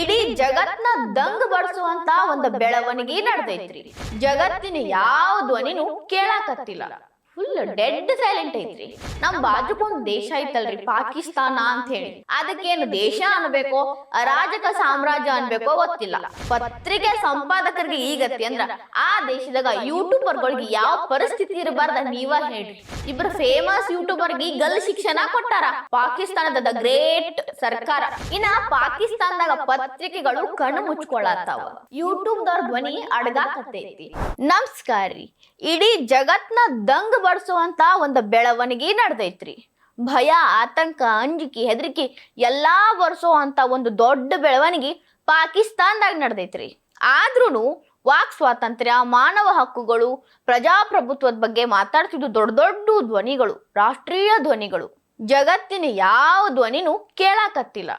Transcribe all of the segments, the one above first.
ಇಡೀ ಜಗತ್ನ ದಂಗ್ ಬಡಿಸುವಂತ ಒಂದು ಬೆಳವಣಿಗೆ ನಡೆದೈತ್ರಿ. ಜಗತ್ತಿನ ಯಾವ ಧ್ವನಿನೂ ಕೇಳಾಕತ್ತಿಲ್ಲ. ಫುಲ್ ಡೆಡ್ ಸೈಲೆಂಟ್ ಐತ್ರಿ. ನಮ್ ಬಾಜುಕೊಂದ್ ದೇಶ ಐತಲ್ರಿ ಪಾಕಿಸ್ತಾನ ಅಂತ ಹೇಳಿ ಅದಕ್ಕೇನು ದೇಶ ಅನ್ಬೇಕೋ ಅರಾಜಕ ಸಾಮ್ರಾಜ್ಯ ಅನ್ಬೇಕೋ ಗೊತ್ತಿಲ್ಲ. ಪತ್ರಿಕೆ ಸಂಪಾದಕರಿಗೆ ಈಗತಿ ಅಂದ್ರ ಆ ದೇಶದಾಗ ಯೂಟ್ಯೂಬರ್ಗಳಿಗೆ ಯಾವ ಪರಿಸ್ಥಿತಿ ಇರಬಾರ್ದ ನೀವ ಹೇಳಿ ಇಬ್ರು ಫೇಮಸ್ ಯೂಟ್ಯೂಬರ್ಗೆ ಗಲ್ ಶಿಕ್ಷಣ ಕೊಟ್ಟಾರ. ಪಾಕಿಸ್ತಾನದ ದ ಗ್ರೇಟ್ ಸರ್ಕಾರ. ಇನ್ನ ಪಾಕಿಸ್ತಾನದಾಗ ಪತ್ರಿಕೆಗಳು ಕಣ್ಣು ಮುಚ್ಕೊಳತ್ತಾವ. ಯೂಟ್ಯೂಬ್ ದವ್ರ ಧ್ವನಿ ಅಡಗಾಕತ್ತೈತಿ. ನಮಸ್ಕಾರ ರೀ ಇಡೀ ಜಗತ್ನ ದಂಗ್ ಬಡಿಸುವಂತ ಒಂದು ಬೆಳವಣಿಗೆ ನಡೆದೈತ್ರಿ. ಭಯ, ಆತಂಕ, ಅಂಜಿಕೆ, ಹೆದರಿಕೆ ಎಲ್ಲಾ ಬರ್ಸೋವಂತ ಒಂದು ದೊಡ್ಡ ಬೆಳವಣಿಗೆ ಪಾಕಿಸ್ತಾನದಾಗ ನಡೆದೈತ್ರಿ. ಆದ್ರೂ ವಾಕ್ ಸ್ವಾತಂತ್ರ್ಯ, ಮಾನವ ಹಕ್ಕುಗಳು, ಪ್ರಜಾಪ್ರಭುತ್ವದ ಬಗ್ಗೆ ಮಾತಾಡ್ತಿದ್ದು ದೊಡ್ಡ ದೊಡ್ಡ ಧ್ವನಿಗಳು, ರಾಷ್ಟ್ರೀಯ ಧ್ವನಿಗಳು. ಜಗತ್ತಿನ ಯಾವ ಧ್ವನಿನೂ ಕೇಳಾಕತ್ತಿಲ್ಲ.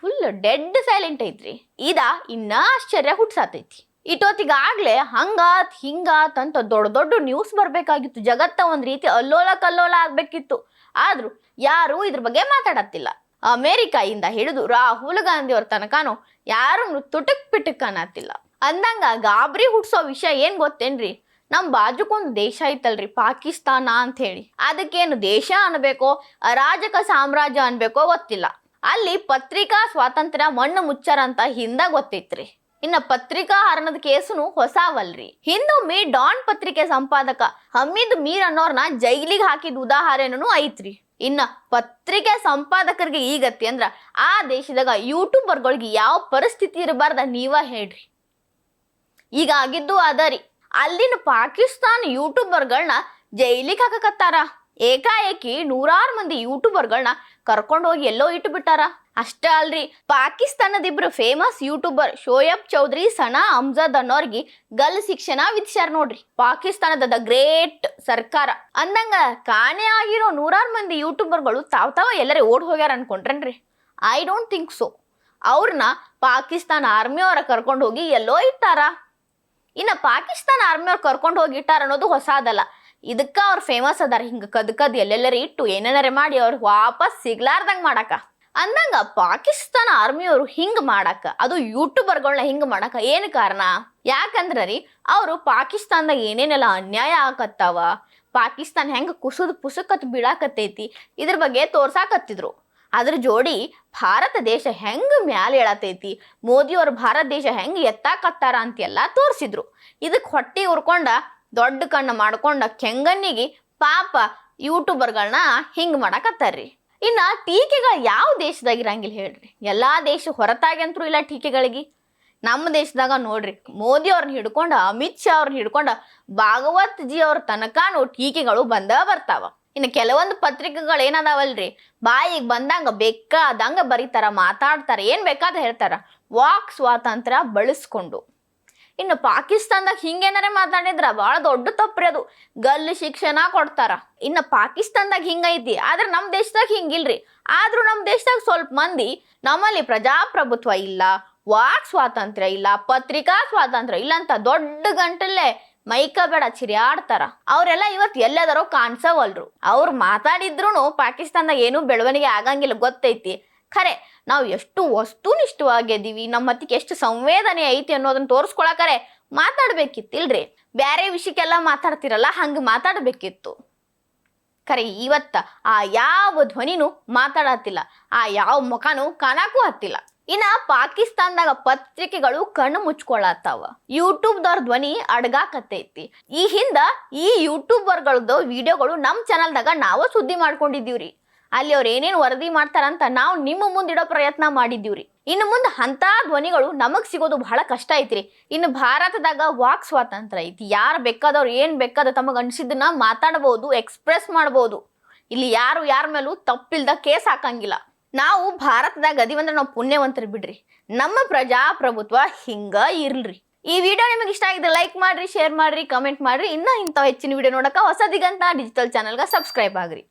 ಫುಲ್ ಡೆಡ್ ಸೈಲೆಂಟ್ ಐತ್ರಿ. ಇದ ಇನ್ನ ಆಶ್ಚರ್ಯ ಹುಟ್ಸಾತೈತಿ. ಇಟ್ಟೊತ್ತಿಗಾಗ್ಲೇ ಹಂಗಾತ್ ಹಿಂಗಾತ್ ಅಂತ ದೊಡ್ಡ ದೊಡ್ಡ ನ್ಯೂಸ್ ಬರಬೇಕಾಗಿತ್ತು. ಜಗತ್ತ ಒಂದು ರೀತಿ ಅಲ್ಲೋಲ ಕಲ್ಲೋಲ ಆಗ್ಬೇಕಿತ್ತು. ಆದರೂ ಯಾರು ಇದ್ರ ಬಗ್ಗೆ ಮಾತಾಡತ್ತಿಲ್ಲ. ಅಮೇರಿಕಾಯಿಂದ ಹಿಡಿದು ರಾಹುಲ್ ಗಾಂಧಿ ಅವ್ರ ತನಕನೂ ಯಾರು ತುಟಕ್ ಪಿಟಕ್ ಅನ್ನತ್ತಿಲ್ಲ. ಅಂದಂಗ ಗಾಬರಿ ಹುಟ್ಸೋ ವಿಷಯ ಏನು ಗೊತ್ತೇನ್ರಿ? ನಮ್ಮ ಬಾಜುಕೊಂದು ದೇಶ ಐತಲ್ರಿ, ಪಾಕಿಸ್ತಾನ ಅಂತ ಹೇಳಿ ಅದಕ್ಕೇನು ದೇಶ ಅನ್ಬೇಕೋ, ಅರಾಜಕ ಸಾಮ್ರಾಜ್ಯ ಅನ್ಬೇಕೋ ಗೊತ್ತಿಲ್ಲ. ಅಲ್ಲಿ ಪತ್ರಿಕಾ ಸ್ವಾತಂತ್ರ್ಯ ಮಣ್ಣು ಮುಚ್ಚರ ಅಂತ ಹಿಂದ ಗೊತ್ತಿತ್ರಿ. ಇನ್ನ ಪತ್ರಿಕಾ ಹರಣದ ಕೇಸುನು ಹೊಸಾವಲ್ರಿ. ಹಿಂದೊಮ್ಮೆ ಡಾನ್ ಪತ್ರಿಕೆ ಸಂಪಾದಕ ಹಮೀದ್ ಮೀರ್ ಅನ್ನೋರ್ನ ಜೈಲಿಗೆ ಹಾಕಿದ ಉದಾಹರಣೆನೂ ಐತ್ರಿ. ಇನ್ನ ಪತ್ರಿಕೆ ಸಂಪಾದಕರಿಗೆ ಈಗತಿ ಅಂದ್ರ ಆ ದೇಶದಾಗ ಯೂಟ್ಯೂಬರ್ಗಳಿಗೆ ಯಾವ ಪರಿಸ್ಥಿತಿ ಇರಬಾರ್ದ ನೀವ ಹೇಳ್ರಿ. ಈಗ ಆಗಿದ್ದು ಅದರಿ ಅಲ್ಲಿನ ಪಾಕಿಸ್ತಾನ ಯೂಟ್ಯೂಬರ್ಗಳನ್ನ ಜೈಲಿಗೆ ಹಾಕಕತ್ತಾರ. ಏಕಾಏಕಿ ನೂರಾರು ಮಂದಿ ಯೂಟ್ಯೂಬರ್ಗಳನ್ನ ಕರ್ಕೊಂಡು ಹೋಗಿ ಎಲ್ಲೋ ಇಟ್ಟು ಬಿಟ್ಟಾರ ಅಷ್ಟೇ ಅಲ್ರಿ ಪಾಕಿಸ್ತಾನದ ಇಬ್ರು ಫೇಮಸ್ ಯೂಟ್ಯೂಬರ್ ಶೋಯಬ್ ಚೌಧರಿ, ಸನಾ ಅಮ್ಜದ್ ಅನ್ನೋರ್ಗಿ ಗಲ್ ಶಿಕ್ಷಣ ವಿಧಿಸ್ಯಾರ ನೋಡ್ರಿ. ಪಾಕಿಸ್ತಾನದ ದ ಗ್ರೇಟ್ ಸರ್ಕಾರ. ಅಂದಂಗ ಕಾಣೆ ಆಗಿರೋ ನೂರಾರು ಮಂದಿ ಯೂಟ್ಯೂಬರ್ಗಳು ತಾವ್ ತಾವ ಎಲ್ಲರೇ ಓಡ್ ಹೋಗ್ಯಾರ ಅನ್ಕೊಂಡ್ರನ್ರಿ? ಐ ಡೋಂಟ್ ಥಿಂಕ್ ಸೊ ಅವ್ರನ್ನ ಪಾಕಿಸ್ತಾನ ಆರ್ಮಿಯವರ ಕರ್ಕೊಂಡು ಹೋಗಿ ಎಲ್ಲೋ ಇಟ್ಟಾರ. ಇನ್ನು ಪಾಕಿಸ್ತಾನ ಆರ್ಮಿಯವ್ರು ಕರ್ಕೊಂಡು ಹೋಗಿ ಇಟ್ಟಾರ ಅನ್ನೋದು ಹೊಸಾದಲ್ಲ. ಇದಕ್ಕ ಅವ್ರು ಫೇಮಸ್ ಅದಾರ. ಹಿಂಗ ಕದ್ ಕದ್ ಎಲ್ಲೆಲ್ಲರ ಇಟ್ಟು ಏನೇನಾರ ಮಾಡಿ ಅವ್ರು ವಾಪಸ್ ಸಿಗ್ಲಾರ್ದಂಗ್ ಮಾಡಾಕ. ಅಂದಂಗ ಪಾಕಿಸ್ತಾನ ಆರ್ಮಿಯವರು ಹಿಂಗ್ ಮಾಡಾಕ. ಅದು ಯೂಟ್ಯೂಬರ್ಗಳನ್ನ ಹಿಂಗ್ ಮಾಡಾಕ. ಏನು ಕಾರಣ? ಯಾಕಂದ್ರ ರೀ, ಅವರು ಪಾಕಿಸ್ತಾನದಾಗ ಏನೇನೆಲ್ಲ ಅನ್ಯಾಯ ಆಕತ್ತಾವ ಪಾಕಿಸ್ತಾನ ಹೆಂಗ ಕುಸುದ್ ಪುಸುಕತ್ ಬೀಳಾಕತ್ತೈತಿ. ಇದ್ರ ಬಗ್ಗೆ ತೋರ್ಸಾಕತ್ತಿದ್ರು. ಅದ್ರ ಜೋಡಿ ಭಾರತ ದೇಶ ಹೆಂಗ್ ಮ್ಯಾಲೆ ಮೋದಿ ಮೋದಿಯವ್ರ ಭಾರತ ದೇಶ ಹೆಂಗ್ ಎತ್ತಾಕತ್ತಾರ ಅಂತೆಲ್ಲ ತೋರಿಸಿದ್ರು. ಇದಕ್ ಹೊಟ್ಟೆ ಉರ್ಕೊಂಡ ದೊಡ್ಡ ಕಣ್ಣು ಮಾಡ್ಕೊಂಡ ಕೆಂಗಣ್ಣಿಗೆ ಪಾಪ ಯೂಟ್ಯೂಬರ್ಗಳನ್ನ ಹಿಂಗ್ ಮಾಡಕತ್ತಾರ್ರಿ. ಇನ್ನ ಟೀಕೆಗಳು ಯಾವ ದೇಶದಾಗ ಇರಂಗಿಲ್ಲ ಹೇಳ್ರಿ. ಎಲ್ಲಾ ದೇಶ ಹೊರತಾಗಂತರೂ ಇಲ್ಲ ಟೀಕೆಗಳಿಗೆ. ನಮ್ಮ ದೇಶದಾಗ ನೋಡ್ರಿ, ಮೋದಿ ಅವ್ರನ್ನ ಹಿಡ್ಕೊಂಡು, ಅಮಿತ್ ಶಾ ಅವ್ರನ್ನ ಹಿಡ್ಕೊಂಡ, ಭಾಗವತ್ ಜಿ ಅವ್ರ ತನಕನೂ ಟೀಕೆಗಳು ಬಂದ ಬರ್ತಾವ. ಇನ್ನು ಕೆಲವೊಂದು ಪತ್ರಿಕೆಗಳು ಏನದಾವಲ್ರಿ, ಬಾಯಿಗೆ ಬಂದಂಗ ಬೇಕಾದಂಗ ಬರೀತಾರ, ಮಾತಾಡ್ತಾರ, ಏನ್ ಬೇಕಾದ ಹೇಳ್ತಾರ. ವಾಕ್ ಸ್ವಾತಂತ್ರ್ಯ ಬಳಸ್ಕೊಂಡು. ಇನ್ನು ಪಾಕಿಸ್ತಾನದಾಗ ಹಿಂಗೇನಾರೆ ಮಾತಾಡಿದ್ರ ಬಹಳ ದೊಡ್ಡ ತಪ್ಪ್ರಿ ಅದು. ಗಲ್ಲು ಶಿಕ್ಷಣ ಕೊಡ್ತಾರ. ಇನ್ನು ಪಾಕಿಸ್ತಾನದಾಗ ಹಿಂಗೈತಿ ಆದ್ರೆ ನಮ್ಮ ದೇಶದಾಗ ಹಿಂಗಿಲ್ರಿ. ಆದ್ರೂ ನಮ್ಮ ದೇಶದಾಗ ಸ್ವಲ್ಪ ಮಂದಿ ನಮ್ಮಲ್ಲಿ ಪ್ರಜಾಪ್ರಭುತ್ವ ಇಲ್ಲ, ವಾಕ್ ಸ್ವಾತಂತ್ರ್ಯ ಇಲ್ಲ, ಪತ್ರಿಕಾ ಸ್ವಾತಂತ್ರ್ಯ ಇಲ್ಲ ಅಂತ ದೊಡ್ಡ ಗಂಟಲ್ಲೇ ಮೈಕ ಬೇಡ ಚಿರಿಯಾಡ್ತಾರ. ಅವರೆಲ್ಲ ಇವತ್ತು ಎಲ್ಲದಾರೋ ಕಾಣಿಸವಲ್ರು. ಅವ್ರು ಮಾತಾಡಿದ್ರು ಪಾಕಿಸ್ತಾನದಾಗ ಏನೂ ಬೆಳವಣಿಗೆ ಆಗಂಗಿಲ್ಲ ಗೊತ್ತೈತಿ. ಖರೆ. ನಾವು ಎಷ್ಟು ವಸ್ತುನಿಷ್ಠವಾಗಿದ್ದೀವಿ, ನಮ್ಮ ಮತ್ತಿಗೆ ಎಷ್ಟು ಸಂವೇದನೆ ಐತಿ ಅನ್ನೋದನ್ನ ತೋರಿಸ್ಕೊಳಕರೆ ಮಾತಾಡ್ಬೇಕಿತ್ತಿಲ್ರಿ? ಬ್ಯಾರೆ ವಿಷಯಕ್ಕೆಲ್ಲ ಮಾತಾಡ್ತಿರಲ್ಲ, ಹಂಗೆ ಮಾತಾಡಬೇಕಿತ್ತು. ಖರೆ, ಇವತ್ತ ಆ ಯಾವ ಧ್ವನಿನೂ ಮಾತಾಡತ್ತಿಲ್ಲ, ಆ ಯಾವ ಮುಖನೂ ಕಾಣಕ್ಕೂ ಹತ್ತಿಲ್ಲ. ಇನ್ನ ಪಾಕಿಸ್ತಾನದಾಗ ಪತ್ರಿಕೆಗಳು ಕಣ್ಣು ಮುಚ್ಕೊಳತ್ತಾವ. ಯೂಟ್ಯೂಬ್ದವ್ರ ಧ್ವನಿ ಅಡ್ಗಾಕತ್ತೈತಿ. ಈ ಹಿಂದ ಈ ಯೂಟ್ಯೂಬರ್ಗಳದ್ದು ವಿಡಿಯೋಗಳು ನಮ್ಮ ಚಾನಲ್ದಾಗ ನಾವು ಸುದ್ದಿ ಮಾಡ್ಕೊಂಡಿದ್ದೀವ್ರಿ. ಅಲ್ಲಿ ಅವ್ರು ಏನೇನು ವರದಿ ಮಾಡ್ತಾರಂತ ನಾವು ನಿಮ್ಮ ಮುಂದಿಡೋ ಪ್ರಯತ್ನ ಮಾಡಿದ್ದೀವ್ರಿ. ಇನ್ನು ಮುಂದೆ ಅಂತ ಧ್ವನಿಗಳು ನಮಗೆ ಸಿಗೋದು ಬಹಳ ಕಷ್ಟ ಐತ್ರಿ. ಇನ್ನು ಭಾರತದಾಗ ವಾಕ್ ಸ್ವಾತಂತ್ರ್ಯ ಐತಿ. ಯಾರು ಬೇಕಾದವ್ರು ಏನು ಬೇಕಾದ ತಮಗೆ ಅನಿಸಿದ್ದನ್ನ ಮಾತಾಡಬಹುದು ಎಕ್ಸ್ಪ್ರೆಸ್ ಮಾಡಬಹುದು ಇಲ್ಲಿ ಯಾರು ಯಾರ ಮೇಲೂ ತಪ್ಪಿಲ್ದ ಕೇಸ್ ಹಾಕಂಗಿಲ್ಲ. ನಾವು ಭಾರತದಾಗ ಅದಿವಂದ್ರೆ ನಾವು ಪುಣ್ಯವಂತರು ಬಿಡ್ರಿ. ನಮ್ಮ ಪ್ರಜಾಪ್ರಭುತ್ವ ಹಿಂಗ ಇರ್ಲ್ರಿ. ಈ ವಿಡಿಯೋ ನಿಮಗೆ ಇಷ್ಟ ಆಗಿದ್ರೆ ಲೈಕ್ ಮಾಡ್ರಿ, ಶೇರ್ ಮಾಡ್ರಿ, ಕಮೆಂಟ್ ಮಾಡ್ರಿ. ಇನ್ನೂ ಇಂಥ ಹೆಚ್ಚಿನ ವಿಡಿಯೋ ನೋಡಕ ಹೊಸ ದಿಗಂತ ಡಿಜಿಟಲ್ ಚಾನಲ್ಗೆ ಸಬ್ಸ್ಕ್ರೈಬ್ ಆಗ್ರಿ.